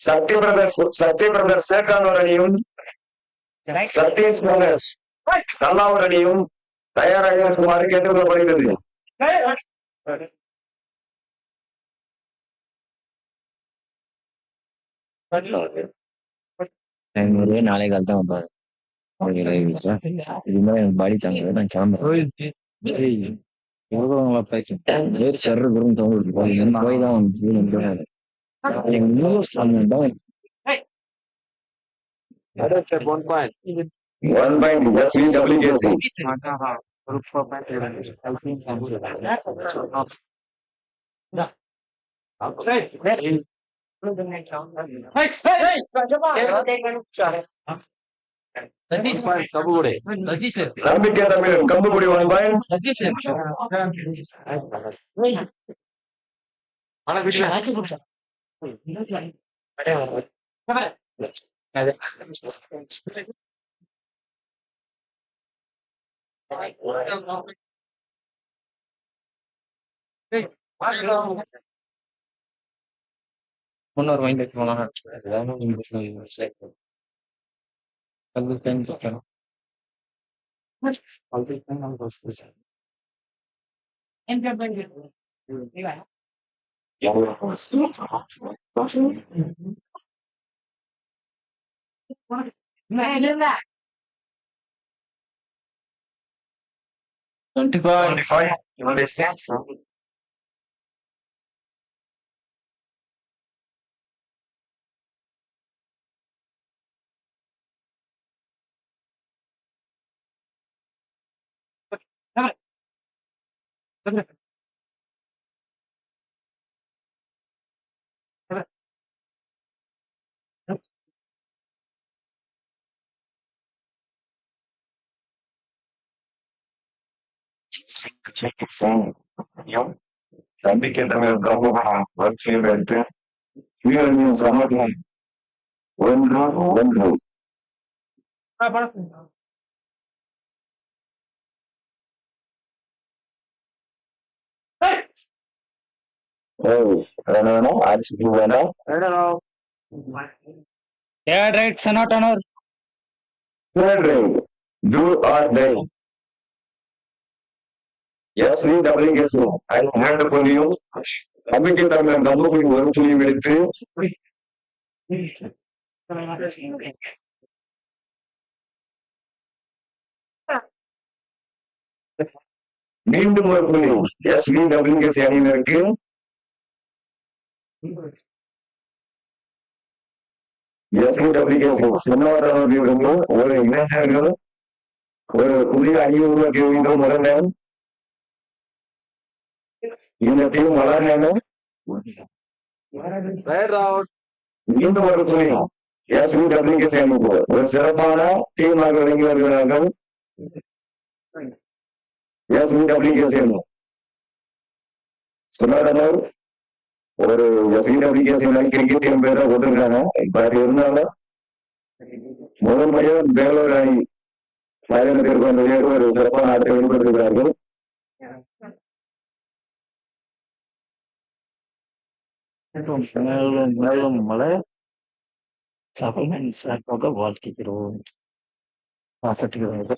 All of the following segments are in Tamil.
சத்ய பிரதர்ஸ் சத்ய பிரதர்ஸ் சேக்கான் ஒரு அணியும் சதீஷ் பிரதர்ஸ் நல்லா ஒரு அணியும் தயாராக இருக்குமாறு கேட்டுக்கொள்ளப்படுகிறது. ஒரே நாளை கால் தான் வைப்பாரு இது மாதிரி எனக்கு பாடி தாங்க நான் கிளம்புறேன் பேசுறேன் வேறு சர்ற தோணுது. போய் தான் வந்து No, son, don't. Hey. முன்னொரு மைண்ட் போனா Twenty-five. Twenty-five. You want to say something? Okay. Come on. Come on. Five நம்பிக்கை தமிழ் கம்புகுடி வரிசையில் எடுத்து வீரர்களின் சமதி ஒன்று ஒன்று ஓ ரைட் சனாட் ஆனர் Third round, do or die. S நீ டபுள் கேஸ் இரண்டு புள்ளியும் நம்பிக்கை தமிழன் கம்புக்குடி ஒரு புள்ளியும் எடுத்து மீண்டும் ஒரு புள்ளியும் எஸ் வி டபுள் கேஸ் அணியினருக்கு. எஸ் ஒரு இளைஞர்கள் ஒரு புதிய அணி உருவாக்க வேண்டும் முதல் டீம் வளரணும். மீண்டும் ஒரு துணை. எஸ் வி டபிள்யூகேசி அணிக்கு ஒரு சிறப்பான டீமாக விளங்கி வருகிறார்கள். எஸ் வி டபிள்யூகேசி அணி சொன்னாடனர் ஒரு S V WKC cricket team பேரை இப்ப அது இருந்தாலும் முதல் முறையாக பெங்களூர் அணி ஒரு சிறப்பான ஆட்டத்தை வெளிப்படுத்துகிறார்கள். 별로 몰라요? సప్లిమెంట్ సరిపోగా వాళ్ళకి పర్ఫెక్ట్గా లేదు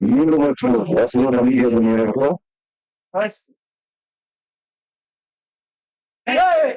మీరు అసలు రన్ చేసి మీరు ఎక్కడ Hey!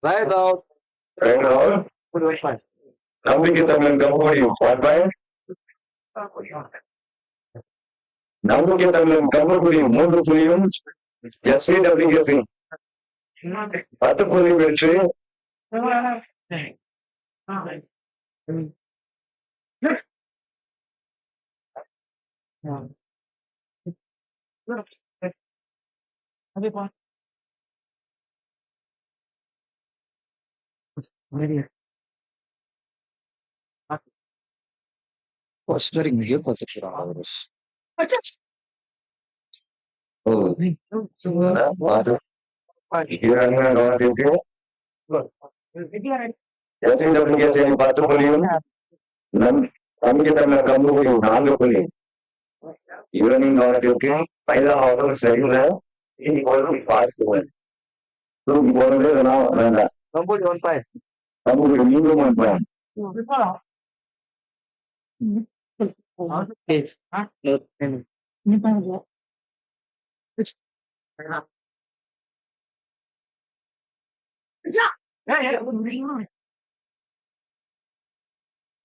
Right out. Right out. What do I find? Tapi kita belum kembali Fatah. Namun kita belum kembali mundur pulihun. Yasmin dari Yasin. Atau pulih berce. Hadi bak. இன்னைக்கு பாஸ் போறது வேண்டாம். அவங்களுக்கு நீங்களும் என்றான்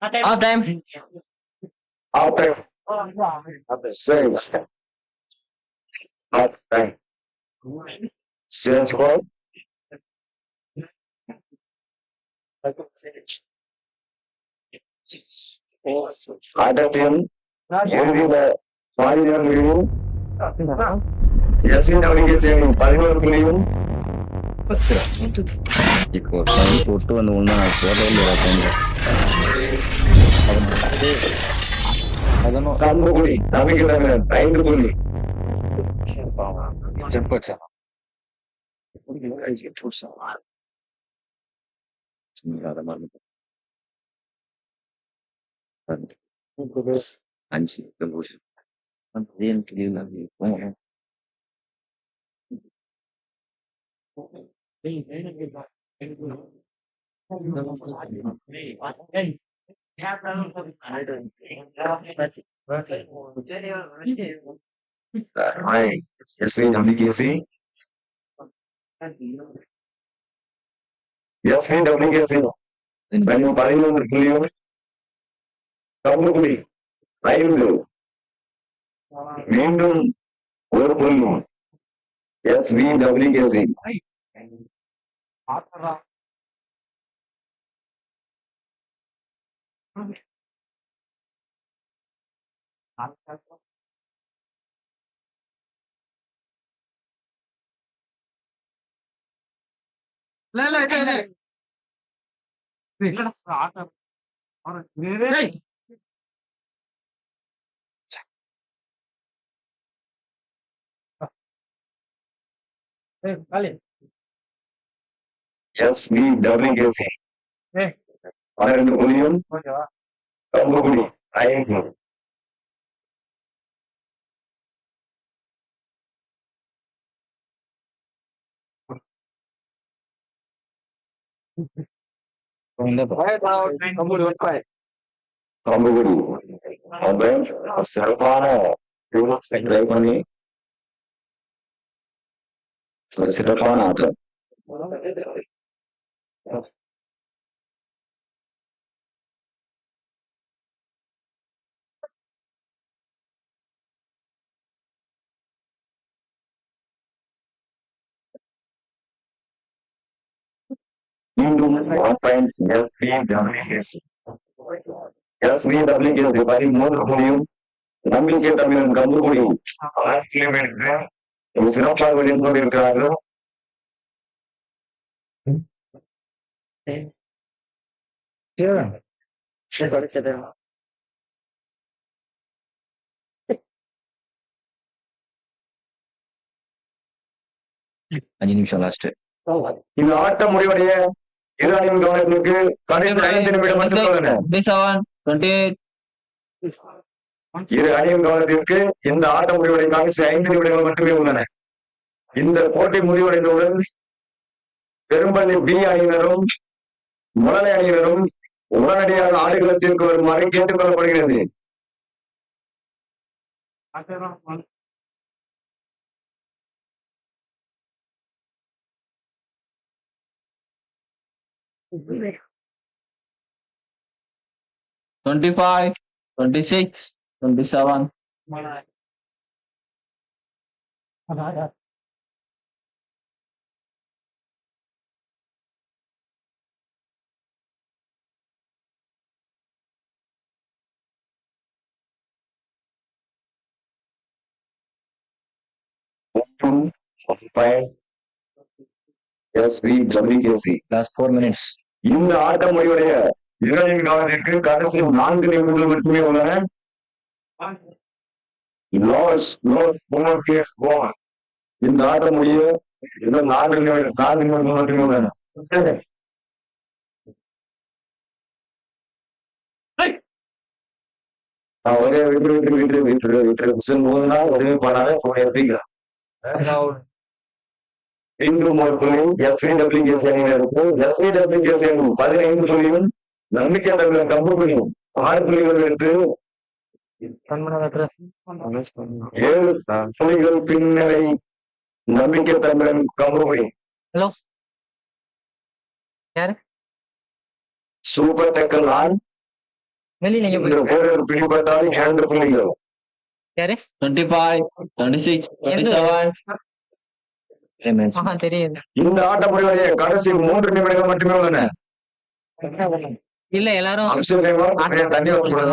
All time. All time. Sales. All time. Sales what? point. Company மீண்டும் one point half time after saves half time change goal ஆட்டத்தையும் இறுதியில பாதிதான் முடியும் எஸ்வின் டபிள்யூகேசியின் பதினோரு புள்ளியும் இப்போ டைம் போட்டு வந்து ஒன்றா போட்டோ हाँ। हाँ जी, एकदम कोशिश हम रेल के लिए Right. Yes, we definitely see. டபிள்யூகேசி பதிமூன்று புள்ளியும் கம்பு புள்ளி ஐந்து மீண்டும் ஒரு புள்ளி S V WKC S V WKC Yes, we dubbing is here. Iron Union, Kambuguni, Iron. Thank you. కంబుగుడి Sarvana దైవని సిరపాన ఆట மீண்டும் one point SVWKC. SVWKC பதிமூன்று புள்ளியும் நம்பிக்கை தமிழன் கம்புக்குடி சிறப்பாக விளையாண்டு கொண்டிருக்கிறார்கள். அஞ்சு நிமிஷம் லாஸ்ட் இந்த ஆட்டம் முடிவடைய இரு அணியின் கவனத்திற்கு கடைசி ஐந்து நிமிடம் இரு அணியின் கவனத்திற்கு இந்த ஆட்டம் முடிவடைய கடைசி ஐந்து நிமிடங்கள் மட்டுமே உள்ளன. இந்த போட்டி முடிவடைந்தவுடன் பெரும்பள்ளி பி அணியினரும் முரணை அணியினரும் உடனடியாக ஆடுகளத்திற்கு வருமாறு 25, 26, 27. Two, forty-five. Yes, we W K C. Last four minutes. இந்த ஆட்ட முடிவுடைய இரண்டு காலத்திற்கு கடைசி நான்கு நிமிடங்கள் மட்டுமே உள்ளன இந்த ஆட்ட முடிய இன்னும் நான்கு நிமிடம் நான்கு நிமிடங்கள் மட்டுமே உள்ளன நான் ஒரே விட்டு விட்டு விட்டு விட்டு விட்டு விசில் போதுனா உதவி பண்ணாத போய் எப்படிங்களா மீண்டும் ஒரு புள்ளி எஸ்வி டபிள்யூஎஸ் அணியினருக்கு எஸ்வி டபிள்யூஎஸ் அணி பதினைந்து புள்ளியும் நம்பிக்கை தமிழர் கம்பு புள்ளியும் ஆறு புள்ளிகள் எடுத்து ஏழு புள்ளிகள் பின்னடை நம்பிக்கை தமிழன் கம்பு புள்ளி. ஹலோ யாரு? சூப்பர் டக்கல் ஆன் வெளியில போரில் பிடிபட்டால் இரண்டு புள்ளிகள். யாரு? Twenty five twenty six twenty seven ஆஹா தெரியுது இந்த ஆட்ட முடிவுடைய கடைசி மூன்று நிமிடங்கள் மட்டுமே உள்ளன. இல்ல எல்லாரும் அம்சம் நிறைய தண்ணி வரக்கூடாது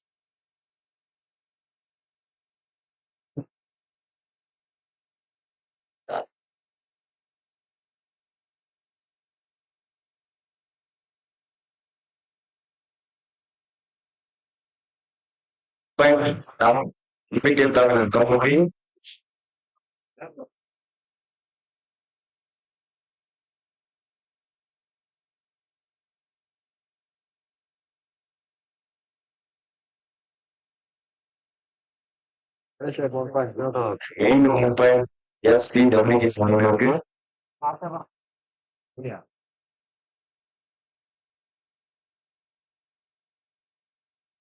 quen đó biết yêu tôi là con không hiếu Ain't no more pain. Just feed the biggest one.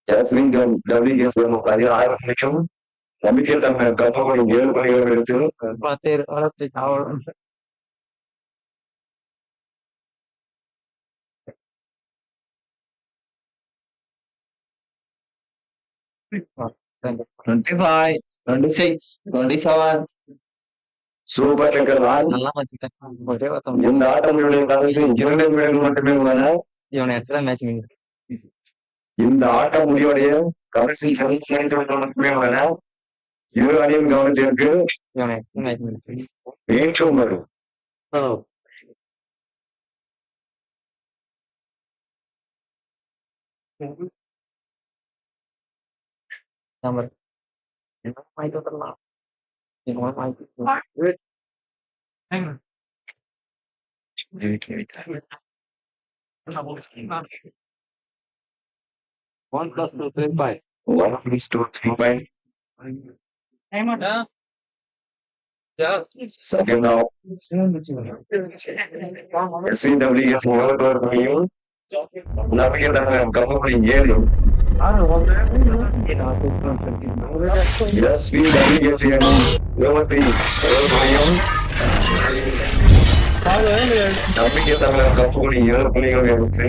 SP WS பதினாயிரம் லட்சம் நம்பிக்கை தமிழர் கம்பெனி ஏழு பணிகள் எடுத்து பத்து வளர்த்து அவ்வளோ twenty five twenty six twenty seven super Tucker on நல்லா வச்சுட்டேன் ஒரே ஒருத்தன் இந்த ஆட்டங்களுடைய கடைசி இரண்டு நிமிடங்கள் மட்டுமே உள்ளன இவனை இடத்துல மேட்ச் இந்த ஆட்டம் முடிவடைய கடைசி கருத்துமே வர இரு அணியும் கவனத்திற்கு மீண்டும் வரும் Number. Em không may tôi tính lọc. Em không may tôi tính lọc. Em không may tôi tính lọc. 1 plus 2, 3, 5. 1 plus 2, 3, 5. Yeah. Yeah. Second half. SVWS ಮೂವತ್ತೊಂದು ನಮಗೆ ನಮ್ಮ ಕಂಪನಿ ಏನು SVWS ಏನು ಯುವತಿ ನಮಗೆ ನಮ್ಮ ಕಂಪನಿ ಏಳು ಪುಣಿಗಳು ಹೇಳುತ್ತೆ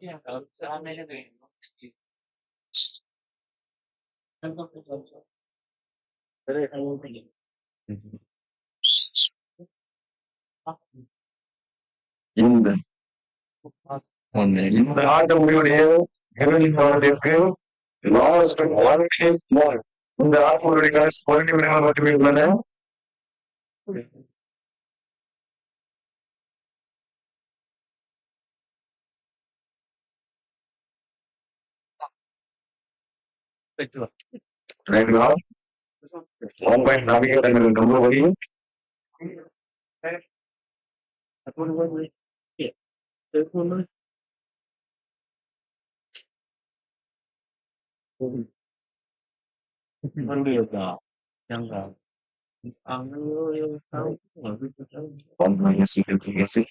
Yeah. Um, so how many do you In the on the heart of your hill, heaven is part of your hill, lost in one clip more. In the heart of your hill, spoiled your hill, what you will learn. One minus you can see.